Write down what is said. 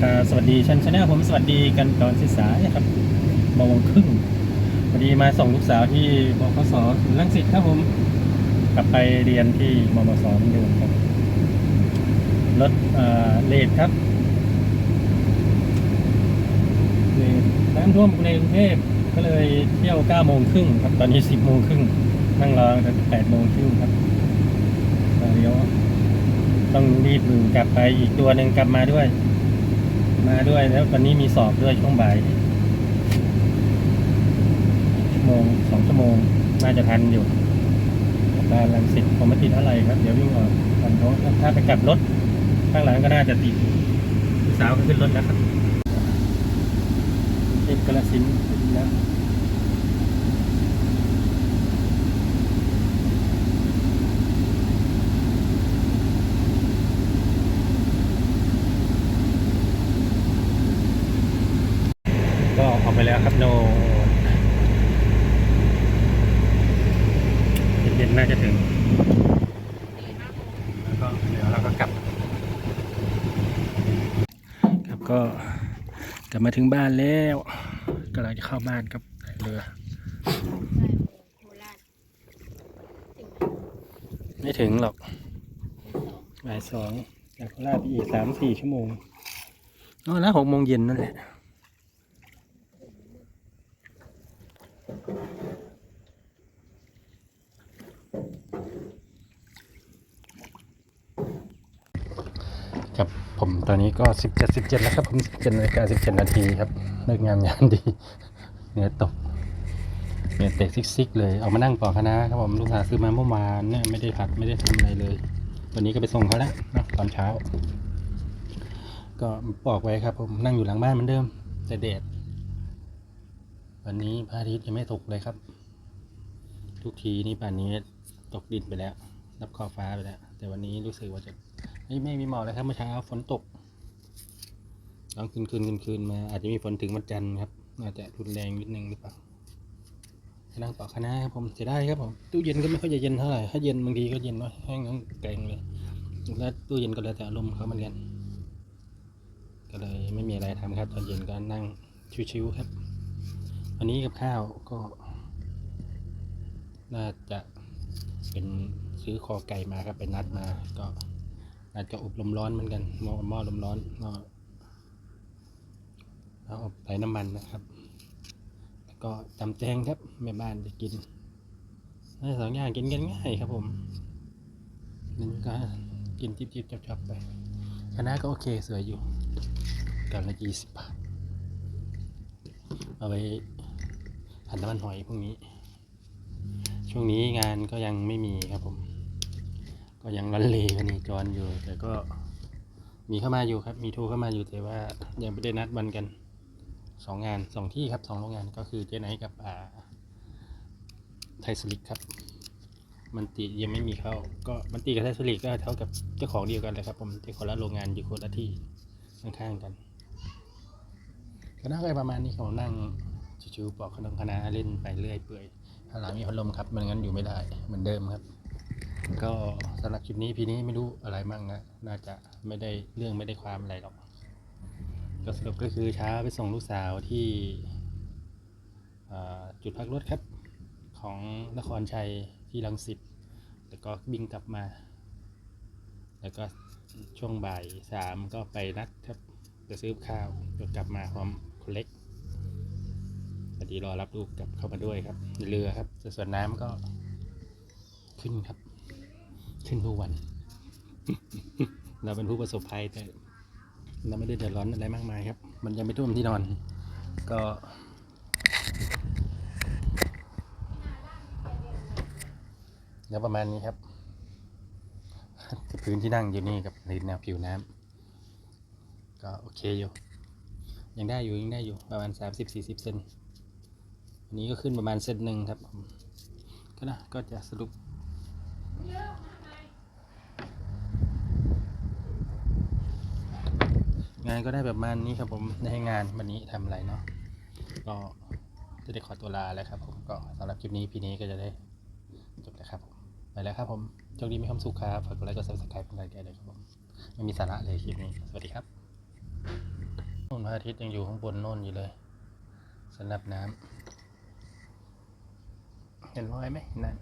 ครับสวัสดีชันชาแนลผมสวัสดีกันตอนสายๆครับมโมงครึ่งพอดีมาส่งลูกสาวที่บขสศูนย์รังสิตครับผม กลับไปเรียนที่มมสเหมือนเดิมครับรถเลทครับน้ำท่วมในกรุงเทพก็เลยเที่ยว9โมงครึ่งครับ ตอนนี้10โมงครึ่งนั่งรอตั้งแต่8โมงครึ่งครับเดี๋ยวต้องรีบกลับไปอีกตัวหนึ่งกลับมาด้วย มาด้วยแล้ววันนี้มีสอบด้วยช่วงบ่ายชั่วโมงสองชั่วโมง น่าจะทันอยู่กลับบ้านลังสิตผมไม่ติดอะไรครับ เดี๋ยววิ่งออกกันโน้นถ้าไปกลับรถ ข้างหลังก็น่าจะติดสาวก็ขึ้นรถแล้วครับเอกกระสินแล้ว ไปแล้วครับโนเย็นๆน่าจะถึง แล้วก็เดี๋ยวเราก็กลับ ครับก็กลับมาถึงบ้านแล้วกำลังจะเข้าบ้านครับเรือไม่ถึงหรอกบ่ายสองจากโคราชไปอีกสามสี่ชั่วโมงอ๋อแล้วหกโมงเย็นนั่นแหละ ครับผมตอนนี้ก็สิบเจ็ดสิบเจ็ดแล้วครับผมสิบเจ็ดนาฬิกาสิบเจ็ดนาทีครับเลิกงามยามดีเนื้อตกเนื้อเตะซิกๆเลยออกมานั่งปอกคณะครับผมลูกสาซื้อมาเมื่อวานเนี่ยไม่ได้ผัดไม่ได้ทำอะไรเลย วันนี้ก็ไปส่งเขาแล้วนะตอนเช้า ก็ปอกไว้ครับผมนั่งอยู่หลังบ้านเหมือนเดิมแต่แดดวันนี้พระอาทิตย์ยังไม่ตกเลยครับ ทุกทีนี่ป่านนี้ตกดินไปแล้วรับขอบฟ้าไปแล้ว แต่วันนี้รู้สึกว่าจะ ไม่ไม่มีหมอกเลยครับเมื่อเช้าฝนตกตอนคืนคืนคืนคืนมา อาจจะมีฝนถึงวันจันทร์ครับอาจจะรุนแรงนิดนึงหรือเปล่านั่งปอคณะครับผมเสียดายครับผมตู้เย็นก็ไม่ค่อยจะเย็นเท่าไหร่ถ้าเย็นบางทีก็เย็นน้อยแห้งทั้งแกงเลยแล้วตู้เย็นก็แล้วแต่อารมณ์เขาเหมือนกันก็เลยไม่มีอะไรทำครับ ตอนเย็นก็นั่งชิวๆครับ วันนี้กับข้าวก็ น่าจะเป็นซื้อคอไก่มาครับไปนัดมาก็ น่าจจะอบลมร้อนเหมือนกันหม้อหม้อลมร้อนหม้อแล้วอบใส่น้ำมันนะครับ แล้วก็ตำแตงครับแม่บ้านจะกินทั้สองอย่างกินกันง่ายครับผมนี่ก็กินจิบๆจับๆไปคณะก็โอเคสวยอยู่กันละยี่สิบบาทเอาไว้ผัดน้ำมันหอยพวกนี้ ช่วงนี้งานก็ยังไม่มีครับผม ก็ยังลันเลกันนี่จรอยู่ แต่ก็มีเข้ามาอยู่ครับ มีทรเข้ามาอยู่แต่ว่ายังไม่ได้นัดวันกันสองงานสองที่ครับสองโรงงานก็คือเจไนกับอ่าไทยสลิกครับ มันติยังไม่มีเข้า ก็มันติกับไทยสลิกก็เท่ากับเจ้าของเดียวกันเลยครับ ผมแต่คนละโรงงานอยู่คนละที่ข้างๆกันก็น่าจะประมาณนี้ครับผมนั่งชิวๆปอกขนมคณะเล่นไปเรื่อยเปื่อยข้างหลังมีพัดลมครับมันงั้นอยู่ไม่ได้เหมือนเดิมครับ ก็สำหรับคลิปนี้พี่นี้ไม่รู้อะไรมั่งนะน่าจะไม่ได้เรื่องไม่ได้ความอะไรหรอก ก็สรุปก็คือเช้าไปส่งลูกสาวที่จุดพักรถครับ ของนครชัยที่ลังสิตแล้วก็บิงกลับมา แล้วก็ช่วงบ่ายสามก็ไปนัดครับจะซื้อข้าวจะกลับมาพร้อมคนเล็กพอดีรอรับลูกกลับเข้ามาด้วยครับในเรือครับส่วนน้ำก็ขึ้นครับ ขึ้นทุกวัน เราเป็นผู้ประสบภัยแต่เราไม่ได้เดือดร้อนอะไรมากมายครับ มันยังไม่ท่วมที่นอน ก็แล้วประมาณนี้ครับ พื้นที่นั่งอยู่นี่กับในแนวผิวน้ำก็โอเคอยู่ ยังได้อยู่ยังได้อยู่ประมาณสามสิบสี่สิบเซนอันนี้ก็ขึ้นประมาณเซนหนึ่งครับ ก็นะก็จะสรุป งานก็ได้แบบประมาณนี้ครับผมได้ให้งานวันนี้ทำอะไรเนาะก็จะได้ขอตัวลาแล้วครับผมก็สำหรับคลิปนี้พี่นี้ก็จะได้จบแล้วครับผมไปแล้วครับผมโชคดีมีความสุขครับฝากกดไลค์กดซับสไครป์เป็นกำลังใจเลยครับผมไม่มีสาระเลยคลิปนี้สวัสดีครับนุ่นพระอาทิตย์ยังอยู่ข้างบนโน่นอยู่เลยสำหรับน้ำเห็นรอยไหมนั่น